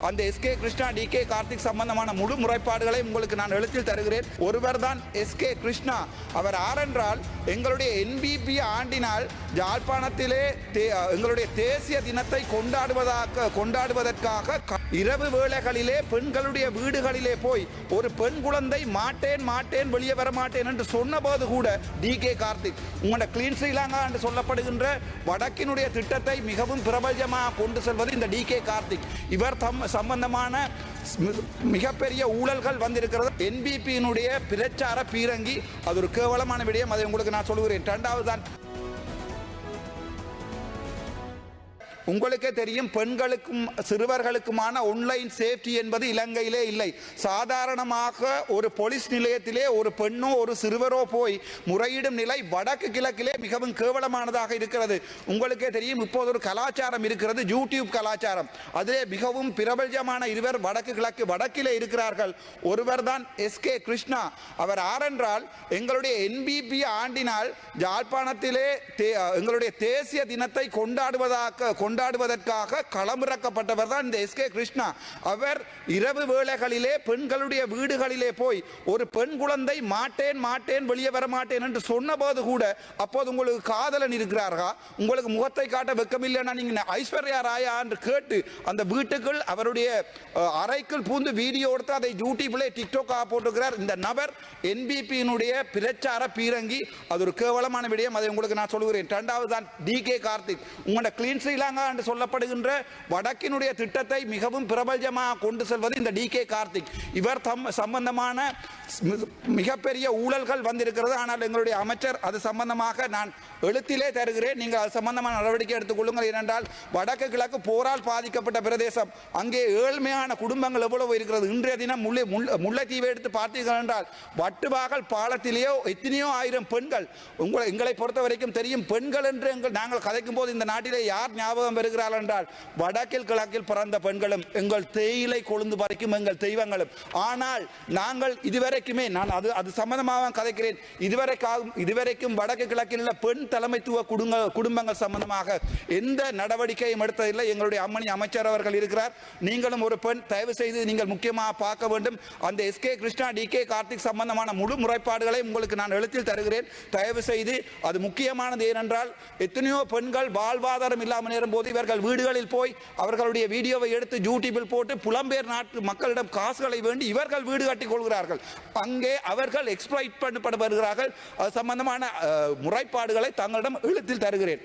அந்த S K Krishna T K Karthik சம்பந்தமான முழு முறைப்பாடுகளை உங்களுக்கு நான் எழுத்தில் தருகிறேன். ஒருவர் தான் எஸ்கே கிருஷ்ணா அவர் ஆரென்றால் எங்களுடைய என்பிபி ஆண்டினால் ஜாழ்ப்பாணத்திலே தே- எங்களுடைய தேசிய தினத்தை கொண்டாடுவதாக கொண்டாடுவதற்காக க- இரவு வேளைகளிலே பெண்களுடைய வீடுகளிலே போய் ஒரு பெண் குழந்தை மாட்டேன் மாட்டேன் வெளியே வர மாட்டேன் என்று சொன்னபோது கூட டி கே கார்த்திக் உங்களோட கிளீன் ஸ்ரீலங்கா என்று சொல்லப்படுகின்ற வடக்கினுடைய திட்டத்தை மிகவும் பிரபலமாக கொண்டு செல்வது இந்த டி கே கார்த்திக் இவர் தம் சம்பந்தமான மிகப்பெரிய ஊழல்கள் வந்திருக்கிறது. என்பிபியினுடைய பிரச்சார பீரங்கி அது ஒரு கேவலமான விடயம் அதை உங்களுக்கு நான் சொல்கிறேன் இரண்டாவது தான் உங்களுக்கே தெரியும் பெண்களுக்கும் சிறுவர்களுக்குமான ஒன்லைன் சேஃப்டி என்பது இலங்கையிலே இல்லை. சாதாரணமாக ஒரு போலீஸ் நிலையத்திலே ஒரு பெண்ணோ ஒரு சிறுவரோ போய் முறையிடும் நிலை வடக்கு கிழக்கிலே மிகவும் கேவலமானதாக இருக்கிறது. உங்களுக்கே தெரியும் இப்போது ஒரு கலாச்சாரம் இருக்கிறது யூடியூப் கலாச்சாரம். அதிலே மிகவும் பிரபலமான இருவர் வடக்கு கிழக்கு வடக்கிலே இருக்கிறார்கள். ஒருவர் தான் எஸ் கே கிருஷ்ணா அவர் ஆரென்றால் எங்களுடைய என்பிபி ஆண்டினால் யாழ்ப்பாணத்திலே தே- எங்களுடைய தேசிய தினத்தை கொண்டாடுவதாக கொண்டாடுவதற்காக களமிறக்கப்பட்டவர் தான் இந்த எஸ் கே கிருஷ்ணா. அவர் இரவு வேளைகளிலே பெண்களுடைய வீடுகளிலே போய் ஒரு பெண் குழந்தை மாட்டேன் மாட்டேன் வெளியே வர மாட்டேன் என்று சொன்னபோது கூட அப்போது உங்களுக்கு காதலன் இருக்கிறார்களா உங்களுக்கு முகத்தை காட்ட வெக்கமில்லைன்னா நீங்க ஐஸ்வர்யா ராயா என்று கேட்டு அந்த வீட்டுக்குள் அவருடைய அறைக்குள் பூந்து வீடியோ எடுத்து அதை யூடியூப்ல டிக்டோக்காக போட்டுக்கிறார் இந்த நபர் என்பிபியினுடைய பிரச்சார பீரங்கி. அது ஒரு கேவலமான விடயம். அதை உங்களுக்கு நான் சொல்கிறேன் இரண்டாவது தான் டி கே கார்த்திக். உங்களோட கிளீன் ஸ்ரீலாங்கா என்று சொல்லப்படுகின்ற வடக்கினுடைய திட்டத்தை மிகவும் பிரபலமாக கொண்டு செல்வது இந்த டி கே கார்த்திக். இவர் தம் சம்பந்தமான மிகப்பெரிய ஊழல்கள் வந்திருக்கிறது. ஆனால் எங்களுடைய அமைச்சர் அது சம்பந்தமாக நான் எழுத்திலே தருகிறேன். நீங்கள் அது சம்பந்தமான நடவடிக்கை எடுத்துக்கொள்ளுங்கள். ஏனென்றால் வடக்கு கிழக்கு போரால் பாதிக்கப்பட்ட பிரதேசம். அங்கே ஏழ்மையான குடும்பங்கள் எவ்வளவு இருக்கிறது? இன்றைய தினம் முல்லை முல்லை- முல்லைத்தீவை எடுத்து பார்த்தீர்கள் என்றால் வட்டுவாகல் பாலத்திலேயோ எத்தனையோ ஆயிரம் பெண்கள். உங்களை எங்களை பொறுத்த வரைக்கும் தெரியும் பெண்கள் என்று எங்கள் நாங்கள் கதைக்கும் போது இந்த நாட்டிலே யார் ஞாபகம் வருகிறார்கள் என்றால் வடக்கில் கிழக்கில் பிறந்த பெண்களும் எங்கள் தேயிலை கொழுந்து பறிக்கும் எங்கள் தெய்வங்களும். ஆனால் நாங்கள் இதுவரைக்குமே நான் அது அது சம்பந்தமாக கதைக்கிறேன். இதுவரைக்காகும் இதுவரைக்கும் வடக்கு கிழக்கில் உள்ள பெண் தலைமைத்துவ குடும்ப குடும்பங்கள் சம்பந்தமாக எந்த நடவடிக்கையும் எடுத்ததில்லை. எங்களுடைய அம்மணி அமைச்சர் அவர்கள் இருக்கிறார். நீங்களும் ஒரு பெண் தயவு செய்து நீங்கள் முக்கியமாக பார்க்க வேண்டும். அந்த S K Krishna T K Karthik சம்பந்தமான முழு முறைப்பாடுகளை உங்களுக்கு நான் எழுத்தில் தருகிறேன். தயவு செய்து அது முக்கியமானது ஏனென்றால் எத்தனையோ பெண்கள் வாழ்வாதாரம் இல்லாமல் நேரும் போது இவர்கள் வீடுகளில் போய் அவர்களுடைய வீடியோவை எடுத்து யூடியூபில் போட்டு புலம்பெயர் நாட்டு மக்களிடம் காசுகளை வேண்டி இவர்கள் வீடு கட்டிக் கொள்கிறார்கள். அங்கே அவர்கள் எக்ஸ்பிளைட் பண்ணப்பட வருகிறார்கள். அது சம்பந்தமான முறைப்பாடுகளை தங்களிடம் எழுத்தில் தருகிறேன்.